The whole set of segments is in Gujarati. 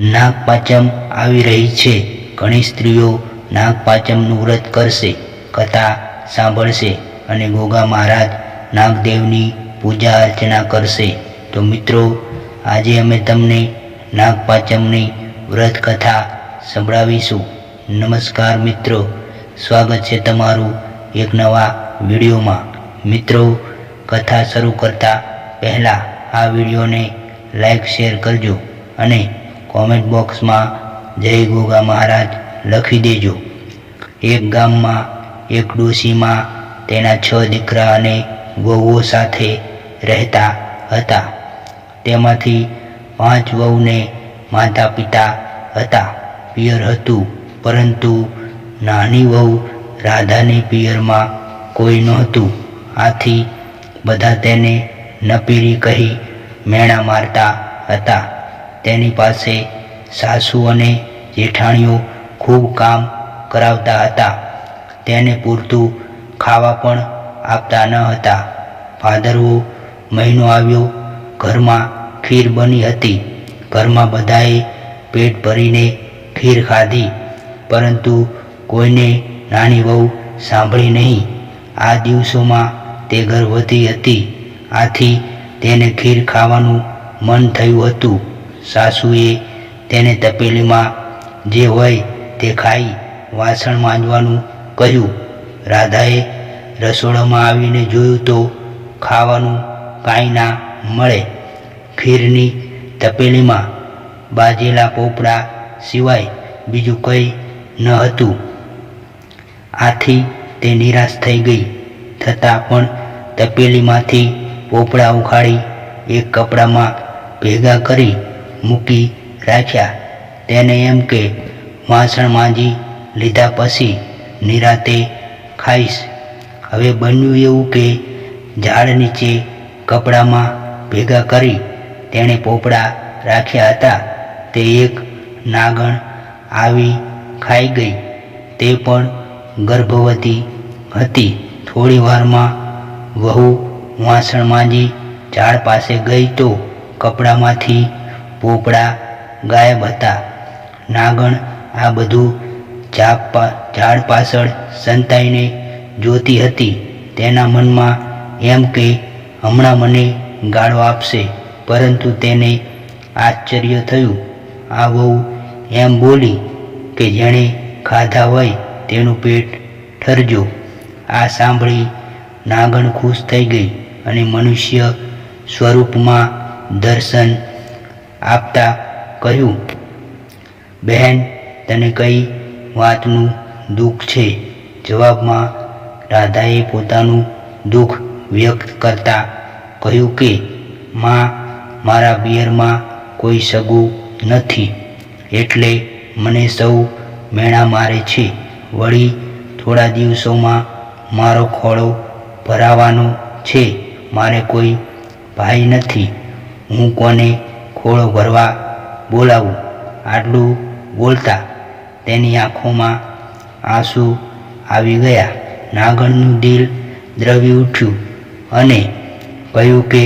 નાગપાંચમ આવી રહી છે. ઘણી સ્ત્રીઓ નાગપાંચમનું વ્રત કરશે, કથા સાંભળશે અને ગોગા મહારાજ નાગદેવની પૂજા અર્ચના કરશે. તો મિત્રો, આજે અમે તમને નાગપાંચમની વ્રત કથા સંભળાવીશું. નમસ્કાર મિત્રો. સ્વાગત છે તમારું એક નવા વિડીયોમાં. મિત્રો, કથા શરૂ કરતા પહેલાં આ વિડીયોને લાઈક, શેર કરજો અને કોમેન્ટ બોક્સમાં જય ગોગા મહારાજ લખી દેજો. એક ગામમાં, એક ડોશીમાં તેના છ દીકરા અને વહુઓ સાથે રહેતા હતા. તેમાંથી પાંચ વહુને માતા પિતા હતા. પિયર હતું, પરંતુ નાની વહુ રાધાની પિયરમાં કોઈ નહોતું. આથી બધા તેને નપીરી કહી મેણા મારતા હતા. તેની પાસે સાસુ અને જેઠાણીઓ ખૂબ કામ કરાવતા હતા. તેને પૂરતું ખાવા પણ આપતા ન હતા. ભાદરવો મહિનો આવ્યો, ઘરમાં ખીર બની હતી. ઘરમાં બધાએ પેટ ભરીને ખીર ખાધી, પરંતુ કોઈને નાની વહુ સાંભળી નહીં. આ દિવસોમાં તે ગર્ભવતી હતી. આથી તેને ખીર ખાવાનું મન થયું હતું. સાસુએ તેને તપેલીમાં જે હોય તે ખાઈ વાસણ માંજવાનું કહ્યું. રાધાએ રસોડામાં આવીને જોયું તો ખાવાનું કાંઈ ના મળે. ખીરની તપેલીમાં બાજેલા પોપડા સિવાય બીજું કંઈ ન હતું. આથી તે નિરાશ થઈ ગઈ. છતાં પણ તપેલીમાંથી પોપડા ઉખાડી એક કપડામાં ભેગા કરી મૂકી રાખ્યા. તેને એમ કે, વાસણ માંજી લીધા પછી નિરાતે ખાઈશ. હવે બન્યું એવું કે, ઝાડ નીચે કપડામાં ભેગા કરી તેણે પોપડા રાખ્યા હતા. તે એક નાગણ આવી ખાઈ ગઈ. તે પણ ગર્ભવતી હતી. થોડી વારમાં વહુ વાસણ માંજી ઝાડ પાસે ગઈ તો કપડામાંથી પોપડા ગાયબ હતા. નાગણ આ બધું ઝાડ પાછળ સંતાઈને જોતી હતી. તેના મનમાં એમ કે, હમણાં મને ગાળો આપશે. પરંતુ તેને આશ્ચર્ય થયું. આ વહુ એમ બોલી કે, જેણે ખાધા હોય તેનું પેટ ઠરજો. આ સાંભળી નાગણ ખુશ થઈ ગઈ અને મનુષ્ય સ્વરૂપમાં દર્શન આપતા કહ્યું, બહેન, તને કઈ વાતનું દુઃખ છે? જવાબમાં રાધાએ પોતાનું દુઃખ વ્યક્ત કરતા કહ્યું કે, માં, મારા બિયરમાં કોઈ સગું નથી, એટલે મને સૌ મેણા મારે છે. વળી થોડા દિવસોમાં મારો ખોળો ભરાવાનો છે. મારે કોઈ ભાઈ નથી. હું કોને ખોળો ભરવા બોલાવું. આટલું બોલતા તેની આંખોમાં આંસુ આવી ગયા. નાગણનું દિલ દ્રવી ઉઠ્યું અને કહ્યું કે,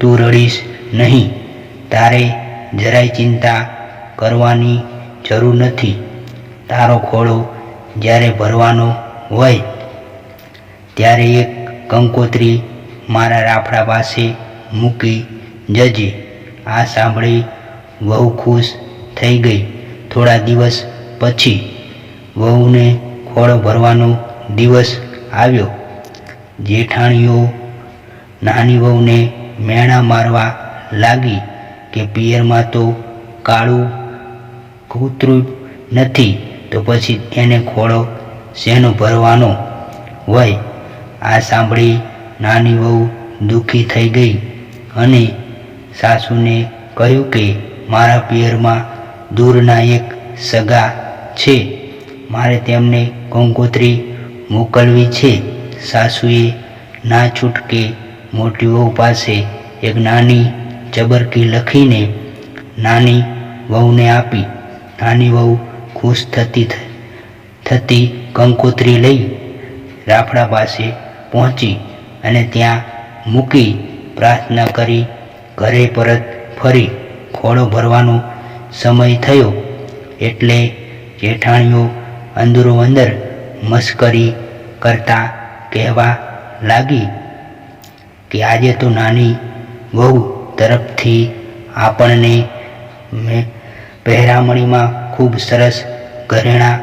તું રડીશ નહીં. તારે જરાય ચિંતા કરવાની જરૂર નથી. તારો ખોળો જ્યારે ભરવાનો હોય, ત્યારે એક કંકોત્રી મારા રાફડા પાસે મૂકી જજે. આ સાંભળી વહુ ખુશ થઈ ગઈ. થોડા દિવસ પછી વહુને ખોળો ભરવાનો દિવસ આવ્યો. જેઠાણીઓ નાની વહુને મેણા મારવા લાગી કે પિયરમાં તો કાળું કૂતરું નથી, તો પછી એને ખોળો શેનો ભરવાનો હોય? આ સાંભળી નાની વહુ દુઃખી થઈ ગઈ અને સાસુને કહ્યું કે, મારા પિયરમાં દૂરના એક સગા છે. મારે તેમને કંકોત્રી મોકલવી છે. સાસુએ ના છૂટકે મોટી વહુ પાસે એક નાની ચબરકી લખીને નાની વહુને આપી. નાની વહુ ખુશ થતી થતી કંકોત્રી લઈ રાફડા પાસે પહોંચી અને ત્યાં મૂકી પ્રાર્થના કરી ઘરે પરત ફરી ખોળો ભરવાનો સમય થયો એટલે જેઠાણીઓ અંદરો અંદર મસ્કરી કરતા કહેવા લાગી કે આજે તો નાની બહુ તરફથી આપણને પહેરામણીમાં ખૂબ સરસ ઘરેણાં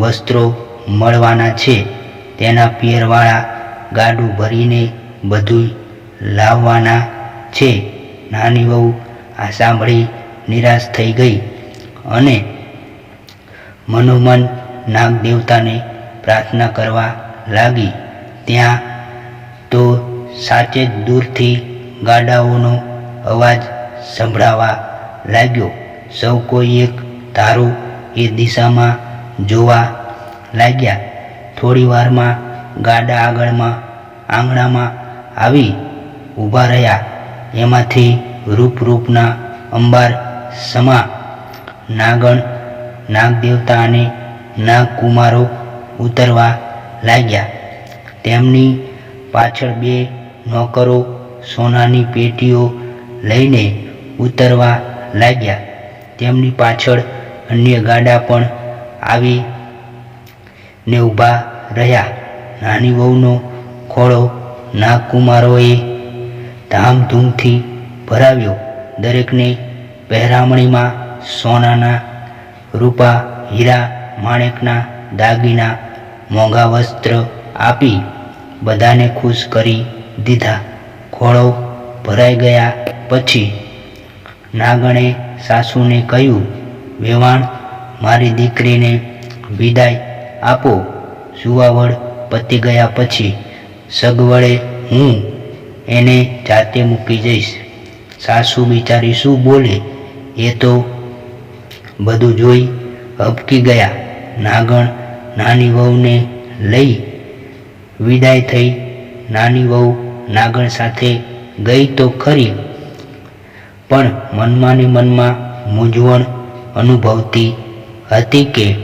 વસ્ત્રો મળવાના છે. તેના પિયરવાળા ગાડું ભરીને બધુંય લાવવાના છે. નાની વહુ આ સાંભળી નિરાશ થઈ ગઈ અને મનોમન નાગ દેવતાને પ્રાર્થના કરવા લાગી. ત્યાં તો સાચે જ દૂરથી ગાડાઓનો અવાજ સંભળાવા લાગ્યો. સૌ કોઈ એક ધારો એ દિશામાં જોવા લાગ્યા. થોડી વારમાં ગાડા આગળમાં આંગણામાં આવી ઊભા રહ્યા. એમાંથી રૂપ રૂપના અંબાર સમા નાગણ નાગદેવતા અને નાગકુમારો ઉતરવા લાગ્યા. તેમની પાછળ બે નોકરો સોનાની પેટીઓ લઈને ઉતરવા લાગ્યા. તેમની પાછળ અન્ય ગાડા પણ આવી ને ઊભા રહ્યા. નાની વહુનો ખોળો નાગકુમારોએ ધામધૂમથી ભરાવ્યો દરેકને પહેરામણીમાં સોનાના રૂપા, હીરા, માણેકના દાગીના, મોંઘા વસ્ત્ર આપી બધાને ખુશ કરી દીધા. ખોળો ભરાઈ ગયા પછી નાગણે સાસુને કહ્યું, વેવાણ, મારી દીકરીને વિદાય આપો. સુવાવડ પતી ગયા પછી સગવડે હું એને જાતે મૂકી જઈશ. સાસુ બિચારી શું બોલે એ તો બધું જોઈ હબકી ગયા. નાગણ નાની વહુને લઈ વિદાય થઈ. નાની વહુ નાગણ સાથે ગઈ તો ખરી. પણ મનમાં ને મનમાં મૂંઝવણ અનુભવતી હતી કે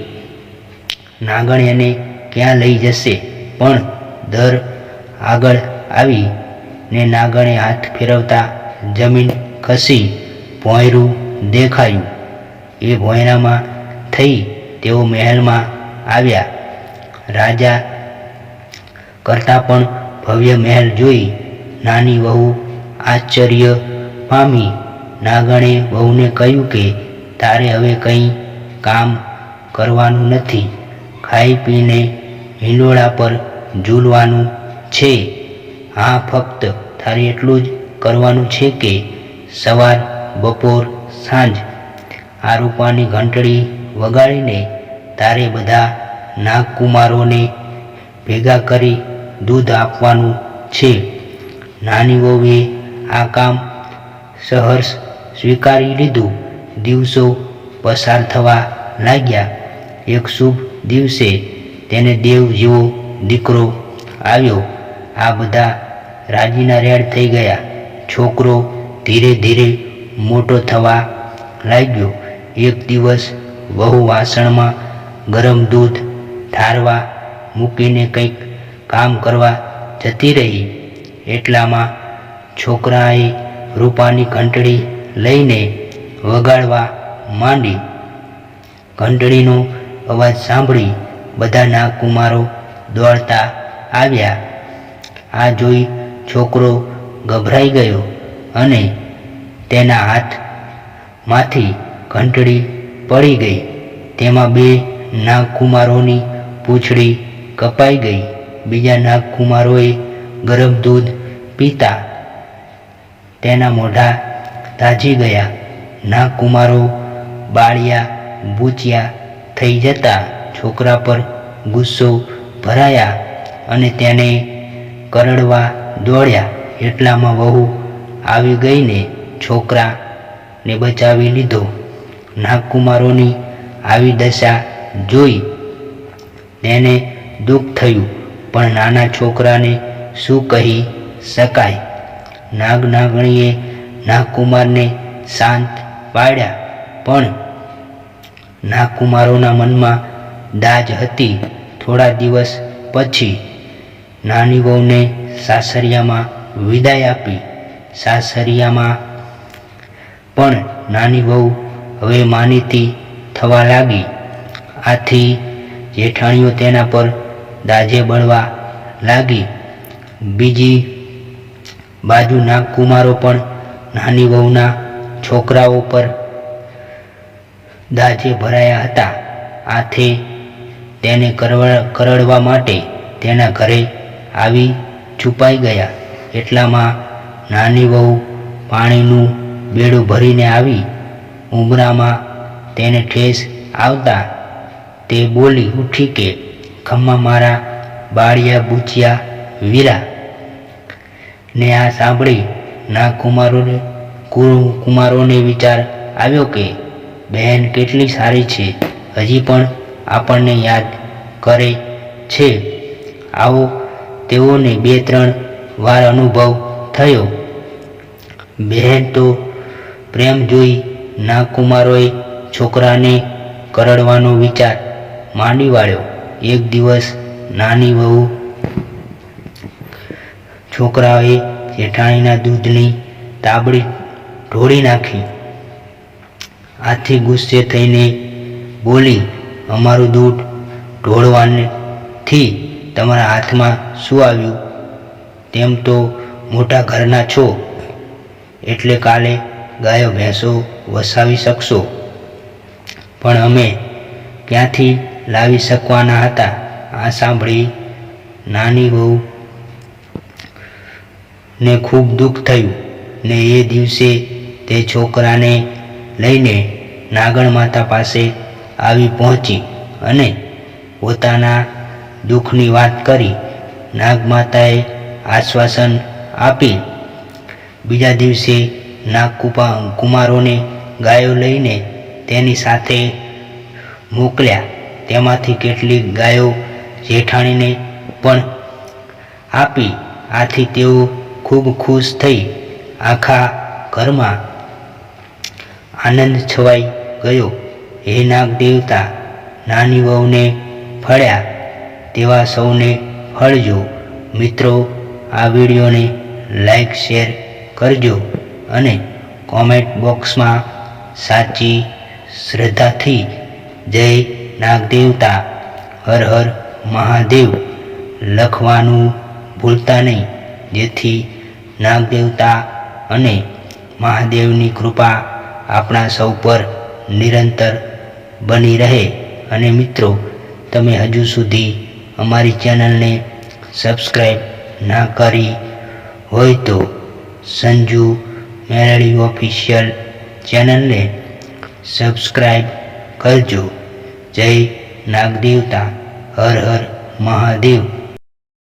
નાગણ એને ક્યાં લઈ જશે? પણ દર આગળ આવી ને નાગણે હાથ ફેરવતા જમીન ખસી ભોંયરું દેખાયું. એ ભોંયરામાં થઈ તેઓ મહેલમાં આવ્યા. રાજા કરતાં પણ ભવ્ય મહેલ જોઈ નાની વહુ આશ્ચર્ય પામી. નાગણે વહુને કહ્યું કે, તારે હવે કંઈ કામ કરવાનું નથી. ખાઈ પીને હિંડોળા પર ઝૂલવાનું છે. હા, ફક્ત તારે એટલું જ કરવાનું છે કે સવાર, બપોર, સાંજ આ રૂપાની ઘંટડી વગાડીને તારે બધા નાગકુમારોને ભેગા કરી દૂધ આપવાનું છે. નાની વહુએ આ કામ સહર્ષ સ્વીકારી લીધું. દિવસો પસાર થવા લાગ્યા. એક શુભ દિવસે તેને દેવ જેવો દીકરો આવ્યો. આ બધા રાજીના રેડ થઈ ગયા. છોકરો ધીરે ધીરે મોટો થવા લાગ્યો. એક દિવસ વહુ વાસણમાં ગરમ દૂધ ઠારવા મૂકીને કંઈક કામ કરવા જતી રહી. એટલામાં છોકરાએ રૂપાની ઘંટડી લઈને વગાડવા માંડી. ઘંટડીનો અવાજ સાંભળી બધા નાગકુમારો દોડતા આવ્યા. આ જોઈ છોકરો ગભરાઈ ગયો અને તેના હાથમાંથી ઘંટડી પડી ગઈ. તેમાં બે નાગકુમારોની પૂંછડી કપાઈ ગઈ. બીજા નાગકુમારોએ ગરમ દૂધ પીતા તેના મોઢા તાજી ગયા. નાગકુમારો બાળિયા બૂચ્યા થઈ જતા છોકરા પર ગુસ્સો ભરાયા અને તેને કરડવા દોડ્યા. એટલામાં વહુ આવી ગઈને છોકરાને બચાવી લીધો. નાગકુમારોની આવી દશા જોઈ તેને દુઃખ થયું, પણ નાના છોકરાને શું કહી શકાય? નાગ નાગણીએ નાગકુમારને શાંત પાડ્યા, પણ નાગકુમારોના મનમાં દાજ હતી. થોડા દિવસ પછી નાની વહુને સાસરિયામાં વિદાય આપી. સાસરિયામાં પણ નાની વહુ હવે માનીતી થવા લાગી. આથી જેઠાણીઓ તેના પર દાજે બળવા લાગી. બીજી બાજુ નાગકુમારો પણ નાની વહુના છોકરાઓ પર દાજે ભરાયા હતા. આથી તેને કરવા કરડવા માટે તેના ઘરે આવી છુપાઈ ગયા. એટલામાં નાની વહુ પાણીનું બેડું ભરીને આવી ઉંબરામાં તેને ઠેસ આવતા તે બોલી ઉઠી કે, ખમ્મા મારા બાળિયા બુચિયા વીરા, ને આ સાંભળી ના કુમારોને કુમારોને વિચાર આવ્યો કે, બહેન કેટલી સારી છે, હજી પણ આપણને યાદ કરે છે. આવો તેઓને બે ત્રણ વાર અનુભવ થયો. બહેન તો પ્રેમ જોઈ ના કુમારોએ છોકરાને કરડવાનો વિચાર માંડી વાળ્યો. એક દિવસ નાની વહુ છોકરાએ જેઠાણીના દૂધની તાબડી ઢોળી નાખી. આથી ગુસ્સે થઈને બોલી, અમારું દૂધ ઢોળવાથી તમારા હાથમાં શું આવ્યું? તેમ તો મોટા ઘરના છો. એટલે કાલે ગાયો, ભેંસો વસાવી શકશો. પણ અમે ક્યાંથી લાવી શકવાના હતા? આ સાંભળી નાની બહુ ને ખૂબ દુઃખ થયું ને એ દિવસે તે છોકરાને લઈને નાગણ માતા પાસે આવી પહોંચી અને પોતાના દુઃખની વાત કરી, નાગમાતાએ આશ્વાસન આપી. બીજા દિવસે નાગ કુપા કુમારોને ગાયો લઈને તેની સાથે મોકલ્યા. તેમાંથી કેટલીક ગાયો જેઠાણીને પણ આપી. આથી તેઓ ખૂબ ખુશ થઈ આખા ઘરમાં આનંદ છવાઈ ગયો. હે નાગ દેવતા નાની વહુને ફળ્યા. તેવા સૌને ફળજો મિત્રો, આ વિડીયોને લાઈક, શેર કરજો અને કોમેન્ટ બોક્સમાં સાચી શ્રદ્ધાથી જય નાગદેવતા, હર હર મહાદેવ લખવાનું ભૂલતા નહીં. જેથી નાગદેવતા અને મહાદેવની કૃપા આપણા સૌ પર નિરંતર બની રહે. અને મિત્રો, તમે હજુ સુધી અમારી ચેનલને સબસ્ક્રાઈબ ના કરી હોય તો સંજુ મેરડી ઓફિશિયલ ચેનલને સબસ્ક્રાઈબ કરજો. જય નાગદેવતા. હર હર મહાદેવ.